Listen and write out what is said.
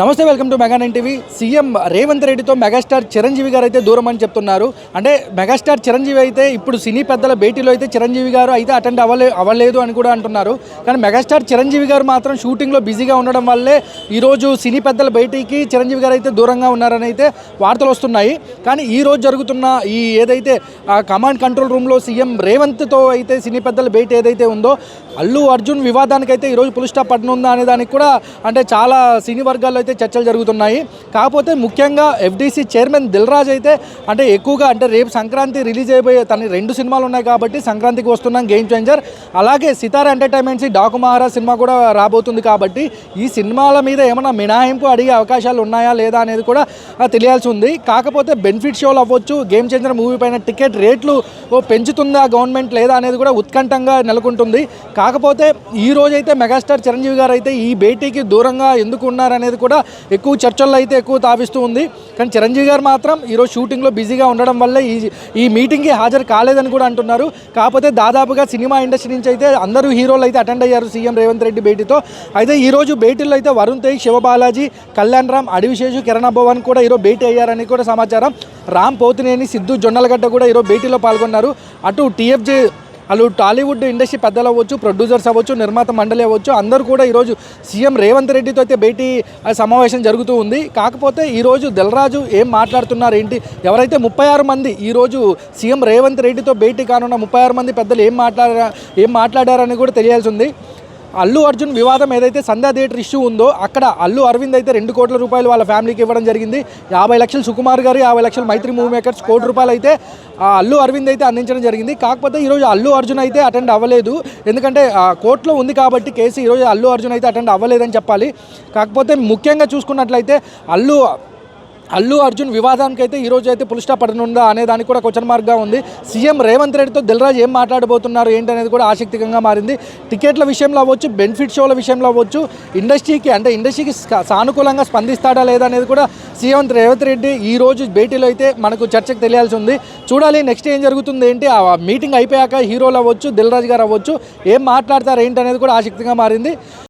నమస్తే welcome to mega nine TV. CM Revanth రెడ్డితో megastar Chiranjeevi గారు అయితే దూరం అని చెప్తున్నారు. అంటే మెగాస్టార్ చిరంజీవి అయితే ఇప్పుడు సినీ పెద్దల భేటీలో అయితే చిరంజీవి గారు అయితే అటెండ్ అవ్వలే అవ్వలేదు అని కూడా అంటున్నారు. కానీ మెగాస్టార్ చిరంజీవి గారు మాత్రం షూటింగ్లో బిజీగా ఉండడం వల్లే ఈరోజు సినీ పెద్దల భేటీకి చిరంజీవి గారు అయితే దూరంగా ఉన్నారని అయితే వార్తలు వస్తున్నాయి. కానీ ఈ రోజు జరుగుతున్న ఈ ఏదైతే కమాండ్ కంట్రోల్ రూమ్లో సీఎం రేవంత్తో అయితే సినీ పెద్దల భేటీ ఏదైతే ఉందో అల్లు అర్జున్ వివాదానికి అయితే ఈరోజు పులి స్టాప్ పడనుందా అనే దానికి కూడా అంటే చాలా సినీ వర్గాల్లో అయితే చర్చలు జరుగుతున్నాయి. కాకపోతే ముఖ్యంగా ఎఫ్డీసీ చైర్మన్ దిల్ రాజ్ అయితే అంటే ఎక్కువగా అంటే రేపు సంక్రాంతి రిలీజ్ అయిపోయే తన రెండు సినిమాలు ఉన్నాయి కాబట్టి సంక్రాంతికి వస్తున్నాం గేమ్ చేంజర్ అలాగే సితార ఎంటర్టైన్మెంట్స్ డాకు మహారాజ్ సినిమా కూడా రాబోతుంది కాబట్టి ఈ సినిమాల మీద ఏమైనా మినహాయింపు అడిగే అవకాశాలు ఉన్నాయా లేదా అనేది కూడా తెలియాల్సి ఉంది. కాకపోతే బెనిఫిట్ షోలు అవ్వచ్చు గేమ్ చేంజర్ మూవీ పైన టికెట్ రేట్లు ఓ పెంచుతుందా గవర్నమెంట్ లేదా అనేది కూడా ఉత్కంఠంగా నెలకొంటుంది. కాకపోతే ఈ రోజైతే మెగాస్టార్ చిరంజీవి గారు అయితే ఈ భేటీకి దూరంగా ఎందుకు ఉన్నారనేది కూడా ఎక్కువ చర్చల్లో అయితే ఎక్కువ తావిస్తూ ఉంది. కానీ చిరంజీవి గారు మాత్రం ఈరోజు షూటింగ్లో బిజీగా ఉండడం వల్ల ఈ ఈ మీటింగ్కి హాజరు కాలేదని కూడా అంటున్నారు. కాకపోతే దాదాపుగా సినిమా ఇండస్ట్రీ నుంచి అయితే అందరూ హీరోలు అయితే అటెండ్ అయ్యారు సీఎం రేవంత్ రెడ్డి భేటీతో. అయితే ఈరోజు భేటీలో అయితే వరుణ్ తేజ్ శివబాలాజీ కళ్యాణ్ రామ్ అడివిశేషు కిరణ్ భవన్ కూడా ఈరోజు భేటీ అయ్యారని కూడా సమాచారం. రామ్ పోతినేని సిద్ధు జొన్నలగడ్డ కూడా ఈరోజు భేటీలో పాల్గొన్నారు. అటు టీఎఫ్జే వాళ్ళు టాలీవుడ్ ఇండస్ట్రీ పెద్దలు అవ్వచ్చు ప్రొడ్యూసర్స్ అవ్వచ్చు నిర్మాత మండలి అవ్వచ్చు అందరూ కూడా ఈరోజు సీఎం రేవంత్ రెడ్డితో అయితే భేటీ సమావేశం జరుగుతూ ఉంది. కాకపోతే ఈరోజు దిల్రాజు ఏం మాట్లాడుతున్నారు ఏంటి? ఎవరైతే ముప్పై ఆరు మంది ఈరోజు సీఎం రేవంత్ రెడ్డితో భేటీ కానున్న ముప్పై ఆరు మంది పెద్దలు ఏం మాట్లాడారా ఏం మాట్లాడారని కూడా తెలియాల్సి ఉంది. అల్లు అర్జున్ వివాదం ఏదైతే సంధ్యా థియేటర్ ఇష్యూ ఉందో అక్కడ అల్లు అరవింద్ అయితే రెండు కోట్ల రూపాయలు వాళ్ళ ఫ్యామిలీకి ఇవ్వడం జరిగింది. యాభై లక్షలు సుకుమార్ గారు యాభై లక్షలు మైత్రి మూవీ మేకర్స్ కోటి రూపాయలు అయితే అల్లు అరవింద్ అయితే అందించడం జరిగింది. కాకపోతే ఈరోజు అల్లు అర్జున్ అయితే అటెండ్ అవ్వలేదు. ఎందుకంటే కోర్టులో ఉంది కాబట్టి కేసు ఈరోజు అల్లు అర్జున్ అయితే అటెండ్ అవ్వలేదని చెప్పాలి. కాకపోతే ముఖ్యంగా చూసుకున్నట్లయితే అల్లు అల్లు అర్జున్ వివాదానికి అయితే ఈ రోజు అయితే పులిస్టా పడనుందా అనే దానికి కూడా క్వశ్చన్ మార్క్గా ఉంది. సీఎం రేవంత్ రెడ్డితో దిల్రాజ్ ఏం మాట్లాడబోతున్నారు ఏంటి అనేది కూడా ఆసక్తికరంగా మారింది. టికెట్ల విషయంలో అవ్వచ్చు బెనిఫిట్ షోల విషయంలో అవ్వచ్చు ఇండస్ట్రీకి అంటే ఇండస్ట్రీకి సానుకూలంగా స్పందిస్తాడా లేదా అనేది కూడా సీఎం రేవంత్ రెడ్డి ఈ రోజు భేటీలో అయితే మనకు చర్చకు తెలియాల్సి ఉంది. చూడాలి నెక్స్ట్ ఏం జరుగుతుంది ఏంటి? ఆ మీటింగ్ అయిపోయాక హీరోలు అవ్వచ్చు దిల్రాజ్ గారు అవ్వచ్చు ఏం మాట్లాడతారు ఏంటి అనేది కూడా ఆసక్తిగా మారింది.